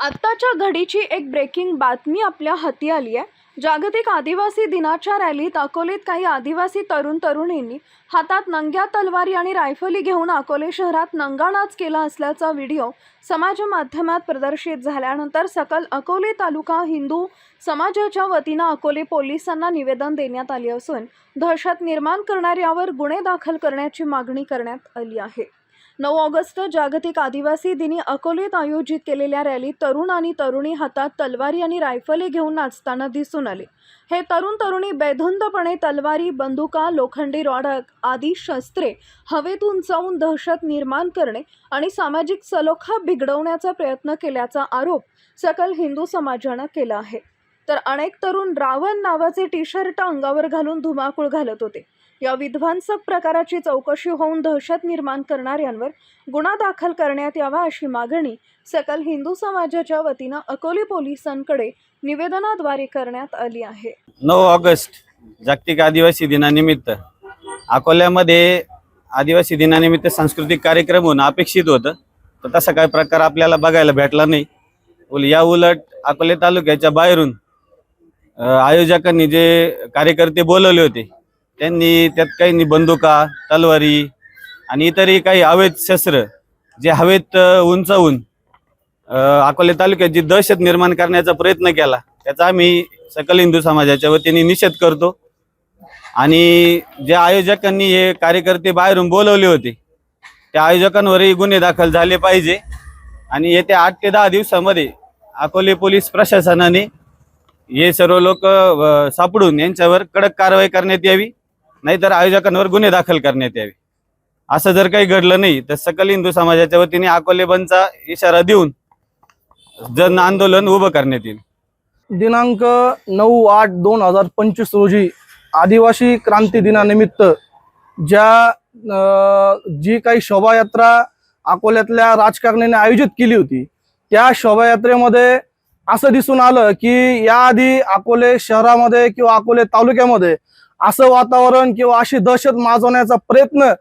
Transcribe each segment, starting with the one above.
आत्ताच्या घडीची एक ब्रेकिंग बातमी आपल्या हाती आली आहे. जागतिक आदिवासी दिनाच्या रॅलीत अकोलेत काही आदिवासी तरुण तरुणींनी हातात नंग्या तलवारी आणि रायफली घेऊन अकोले शहरात नंगानाच केला असल्याचा व्हिडिओ समाज माध्यमात प्रदर्शित झाल्यानंतर सकल अकोले तालुका हिंदू समाजाच्या वतीनं अकोले पोलिसांना निवेदन देण्यात आले असून दहशत निर्माण करणाऱ्यावर गुन्हे दाखल करण्याची मागणी करण्यात आली आहे. नऊ ऑगस्ट जागतिक आदिवासी दिनी अकोलेत आयोजित केलेल्या रॅलीत तरुण आणि तरुणी हातात तलवारी आणि रायफली घेऊन नाचताना दिसून आले. हे तरुण तरुणी बेधुंदपणे तलवारी बंदुका लोखंडी रॉड आदी शस्त्रे हवेत उंचावून दहशत निर्माण करणे आणि सामाजिक सलोखा बिघडवण्याचा प्रयत्न केल्याचा आरोप सकल हिंदू समाजानं केला आहे. तर अनेक तरुण रावण नावाचे टी शर्ट अंगावर घालून धुमाकूळ घालत होते. या विध्वंसक प्रकाराची चौकशी होऊन दहशत निर्माण करणाऱ्यांवर गुन्हा दाखल करण्यात यावा अशी मागणी सकल हिंदू समाजाच्या वतीनं अकोले पोलिसांकडे निवेदनाद्वारे करण्यात आली आहे. नऊ ऑगस्ट जागतिक आदिवासी दिनानिमित्त. अकोल्यामध्ये आदिवासी दिनानिमित्त सांस्कृतिक कार्यक्रम होणं अपेक्षित होतं. तर तसा काही प्रकार आपल्याला बघायला भेटला नाही. उल- या उलट अकोले तालुक्याच्या बाहेरून आयोजकांनी जे कार्यकर्ते बोलवले होते त्यांनी त्यात काही बंदुका तलवारी आणि इतरही काही अवैध शस्त्र जे हवेत उंचावून अकोले तालुक्यात जी दहशत निर्माण करण्याचा प्रयत्न केला त्याचा आम्ही सकल हिंदू समाजाच्या वतीने निषेध करतो. आणि ज्या आयोजकांनी हे कार्यकर्ते बाहेरून बोलवले होते त्या आयोजकांवरही गुन्हे दाखल झाले पाहिजे. आणि येत्या आठ ते दहा दिवसामध्ये अकोले पोलीस प्रशासनाने हे सर्व लोक सापडून यांच्यावर कडक कारवाई करण्यात यावी. नाहीतर आयोजकांवर गुन्हे दाखल करण्यात यावे. असं जर काही घडलं नाही तर सकल हिंदू समाजाच्या वतीने अकोले बंदचा इशारा देऊन जन आंदोलन उभं करण्यात येईल. दिनांक नऊ आठ दोन हजार पंचवीस रोजी आदिवासी क्रांती दिनानिमित्त ज्या जी काही शोभायात्रा अकोल्यातल्या राजकारण्याने आयोजित केली होती त्या शोभायात्रेमध्ये असं दिसून आलं की याआधी अकोले शहरामध्ये किंवा अकोले तालुक्यामध्ये असं वातावरण किंवा अशी दहशत माजवण्याचा प्रयत्न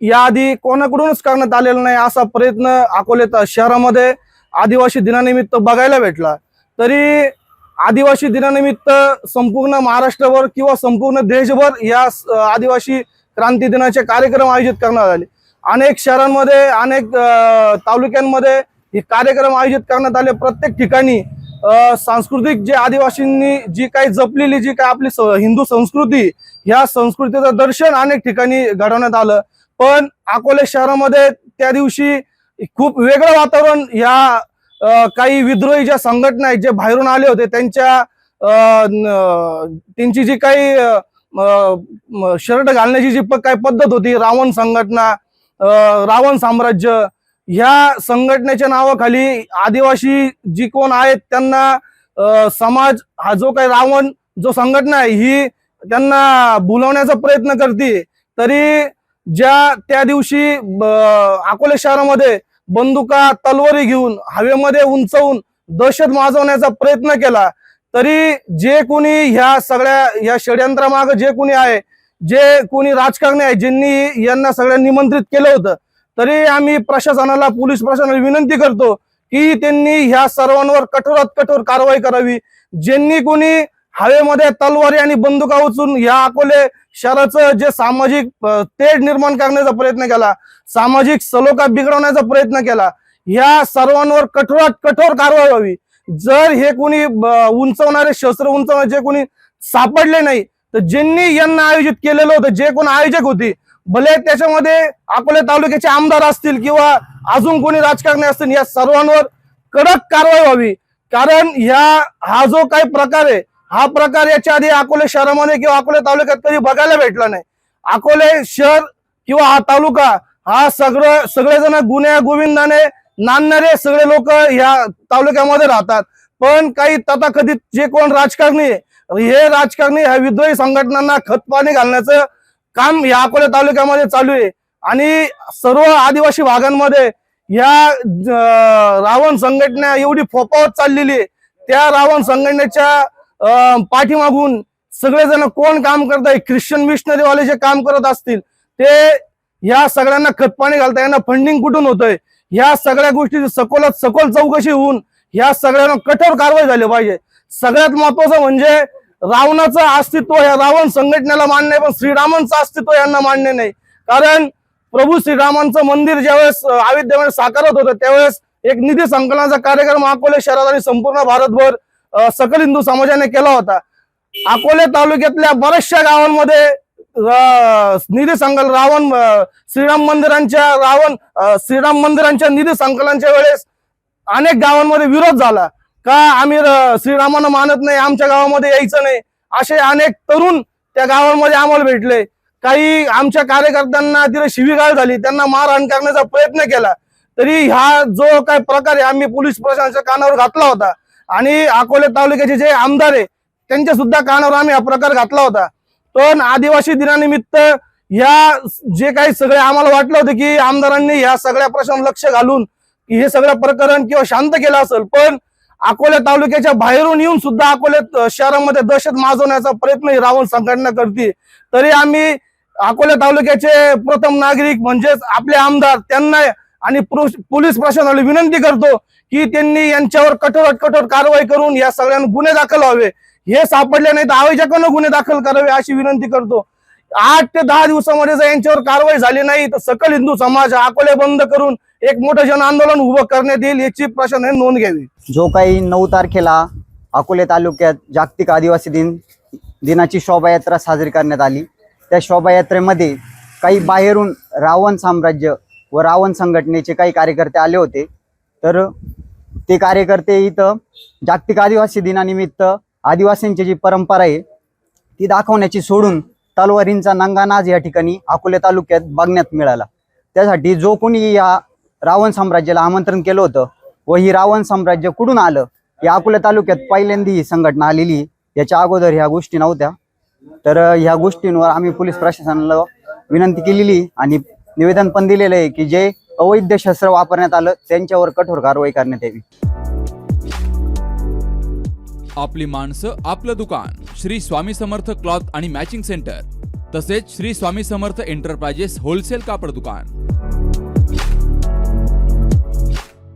याआधी कोणाकडूनच करण्यात आलेला नाही असा प्रयत्न अकोले शहरामध्ये आदिवासी दिनानिमित्त बघायला भेटला. तरी आदिवासी दिनानिमित्त संपूर्ण महाराष्ट्रभर किंवा संपूर्ण देशभर या आदिवासी क्रांती दिनाचे कार्यक्रम आयोजित करण्यात आले. अनेक शहरांमध्ये अनेक तालुक्यांमध्ये हे कार्यक्रम आयोजित करण्यात आले प्रत्येक ठिकाणी. सांस्कृतिक जे आदिवासींनी जी काही जपलेली जी काही आपली हिंदू संस्कृती ह्या संस्कृतीचं दर्शन अनेक ठिकाणी घडवण्यात आलं. पण अकोले शहरामध्ये त्या दिवशी खूप वेगळं वातावरण ह्या काही विद्रोही ज्या संघटना आहेत जे बाहेरून आले होते त्यांच्या अ, त्यांची जी काही शर्ट घालण्याची जी काही पद्धत होती रावण संघटना रावण साम्राज्य ह्या संघटनेच्या नावाखाली आदिवासी जी कोण आहेत त्यांना समाज हा जो काही रावण जो संघटना आहे ही त्यांना बुलवण्याचा प्रयत्न करते तरी ज्या त्या दिवशी अकोले शहरामध्ये बंदुका तलवारी घेऊन हवेमध्ये उंचवून दहशत माजवण्याचा प्रयत्न केला तरी जे कोणी ह्या सगळ्या ह्या षडयंत्रामागे जे कोणी आहे जे कोणी राजकारणी आहे ज्यांनी यांना सगळ्या निमंत्रित केलं होतं तरी आम्ही प्रशासनाला पोलीस प्रशासनाला विनंती करतो की त्यांनी ह्या सर्वांवर कठोरात कठोर कारवाई करावी. ज्यांनी कोणी हवेमध्ये तलवारी आणि बंदुका उचलून ह्या अकोले शहराचं जे सामाजिक तेढ निर्माण करण्याचा प्रयत्न केला सामाजिक सलोखा बिघडवण्याचा प्रयत्न केला ह्या सर्वांवर कठोरात कठोर कारवाई व्हावी. जर हे कोणी उंचवणारे शस्त्र उंचवणारे जे कोणी सापडले नाही तर ज्यांनी यांना आयोजित केलेलं होतं जे कोण आयोजक होते भले त्याच्यामध्ये अकोले तालुक्याचे आमदार असतील किंवा अजून कोणी राजकारणी असतील या सर्वांवर कडक कारवाई व्हावी. कारण ह्या हा जो काही प्रकार आहे हा प्रकार याच्या आधी अकोले शहरामध्ये किंवा अकोले तालुक्यात कधी बघायला भेटला नाही. अकोले शहर किंवा हा तालुका हा सगळं सगळेजण गुन्ह्या गोविंदाने नांदणारे सगळे लोक ह्या तालुक्यामध्ये राहतात. पण काही तथाकथित जे कोण राजकारणी आहे, हे राजकारणी ह्या विद्रोही संघटनांना खतपाणी घालण्याचं काम या अकोला तालुक्यामध्ये चालू आहे. आणि सर्व आदिवासी भागांमध्ये या रावण संघटना एवढी फोपावत चाललेली आहे. त्या रावण संघटनेच्या अं, पाठीमागून सगळेजण कोण काम करत आहे? ख्रिश्चन मिशनरीवाले जे काम करत असतील ते या सगळ्यांना खतपाणी घालता यांना फंडिंग कुठून होतंय? ह्या सगळ्या गोष्टीची सखोलात सखोल चौकशी होऊन ह्या सगळ्यांना कठोर कारवाई झाली पाहिजे. सगळ्यात महत्वाचं म्हणजे रावणाचं अस्तित्व या रावण संघटनेला मान्य आहे पण श्रीरामांचं अस्तित्व यांना मान्य नाही. कारण प्रभू श्रीरामांचं मंदिर ज्यावेळेस अं, साकारत होतं त्यावेळेस एक निधी संकलनाचा कार्यक्रम अकोले शहरात आणि संपूर्ण भारतभर सकल हिंदू समाजाने केला होता. अकोले तालुक्यातल्या बऱ्याचशा गावांमध्ये निधी संकलन रावण श्रीराम मंदिरांच्या रावण श्रीराम मंदिरांच्या निधी संकलनाच्या वेळेस अनेक गावांमध्ये विरोध झाला. का आम्ही श्रीरामानं मानत नाही आमच्या गावामध्ये यायचं नाही? असे अनेक तरुण त्या गावांमध्ये आम्हाला भेटले. काही आमच्या कार्यकर्त्यांना तिथे शिवीगाळ झाली. त्यांना मारहाण करण्याचा प्रयत्न केला. तरी हा जो काय प्रकार आहे आम्ही पोलीस प्रशासनाच्या कानावर घातला होता. आणि अकोले तालुक्याचे जे आमदार आहे त्यांच्या सुद्धा कानावर आम्ही हा प्रकार घातला होता. पण आदिवासी दिनानिमित्त या जे काही सगळे आम्हाला वाटलं होतं की आमदारांनी या सगळ्या प्रश्नावर लक्ष घालून की हे सगळं प्रकरण किंवा शांत केलं असेल. पण अकोला तालुक्याच्या बाहेरून येऊन सुद्धा अकोल्या शहरामध्ये दहशत माजवण्याचा प्रयत्न ही रावण संघटना करते. तरी आम्ही अकोला तालुक्याचे प्रथम नागरिक म्हणजेच आपले आमदार त्यांना आणि पोलीस प्रशासनाला विनंती करतो की त्यांनी यांच्यावर कठोरात कठोर कारवाई करून या सगळ्यांना गुन्हे दाखल व्हावे. हे सापडले नाही तर आवश्यकानं गुन्हे दाखल करावे अशी विनंती करतो. आठ ते दहा दिवसामध्ये जर यांच्यावर कारवाई झाली नाही तर सकल हिंदू समाज अकोले बंद करून एक मोठं जन आंदोलन उभं करण्यात येईल याची प्रशासनाने नोंद घ्यावी. जो काही नऊ तारखेला अकोले तालुक्यात जागतिक आदिवासी दिन दिनाची शोभायात्रा साजरी करण्यात आली. त्या शोभायात्रेमध्ये काही बाहेरून रावण साम्राज्य व रावण संघटनेचे काही कार्यकर्ते आले होते. तर ते कार्यकर्ते इथं जागतिक आदिवासी दिनानिमित्त आदिवासींची जी परंपरा आहे ती दाखवण्याची सोडून तलवारींचा नंगानाज या ठिकाणी अकोले तालुक्यात बघण्यात मिळाला. त्यासाठी जो कोणी या रावण साम्राज्याला आमंत्रण केलं होतं व ही रावण साम्राज्य कुठून आलं? या अकोला तालुक्यात पहिल्यांदा ही संघटना आलेली याच्या अगोदर ह्या गोष्टी नव्हत्या. तर ह्या गोष्टींवर आम्ही पोलीस प्रशासनाला विनंती केलेली आणि निवेदन पण दिलेलं आहे की जे अवैध शस्त्र वापरण्यात आलं त्यांच्यावर कठोर कारवाई करण्यात यावी. आपली माणसं आपलं दुकान श्री स्वामी समर्थ क्लॉथ आणि मॅचिंग सेंटर तसेच श्री स्वामी समर्थ एंटरप्राइजेस होलसेल कापड दुकान.